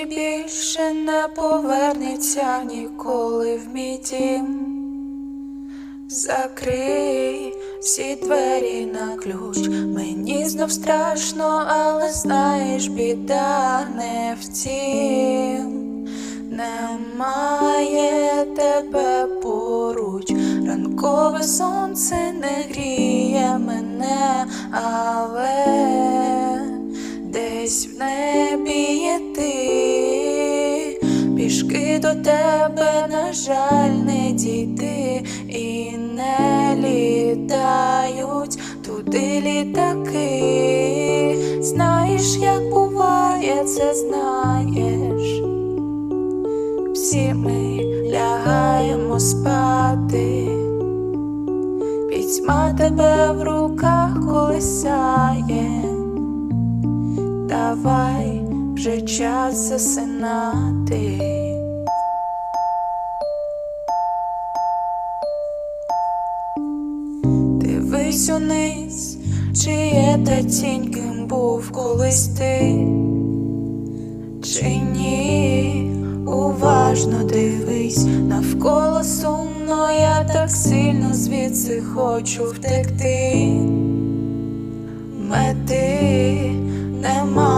і більше не повернеться ніколи в мій дім. Закрий всі двері на ключ. Мені знов страшно, але знаєш, біда не в тім. Немає тебе поруч, ранкове сонце не гріє мене, але десь в небі є ти, пішки до тебе, на жаль, не дійти, і не літають туди літаки. Знаєш, як буває, це знаєш. Всі ми лягаємо спати, пітьма тебе в руках колисає, давай вже час засинати. Дивись униз, чи є та тінь, ким був колись ти, чи ні, уважно дивись, навколо сумно, я так сильно звідси хочу втекти. Мети не маю тепер. Мені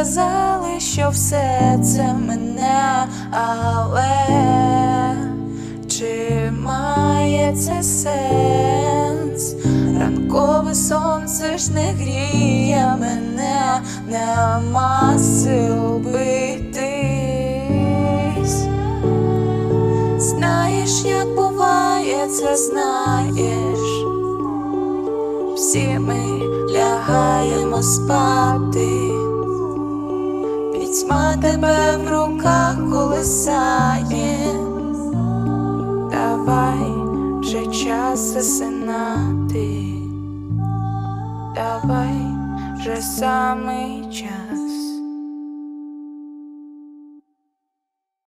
казали, що все це мене, але чи має це сенс? Ранкове сонце ж не гріє мене, нема сил битись. Знаєш, як буває, це знаєш. Всі ми лягаємо спати, пітьма тебе в руках колисає, давай вже час засинати, давай вже самий час.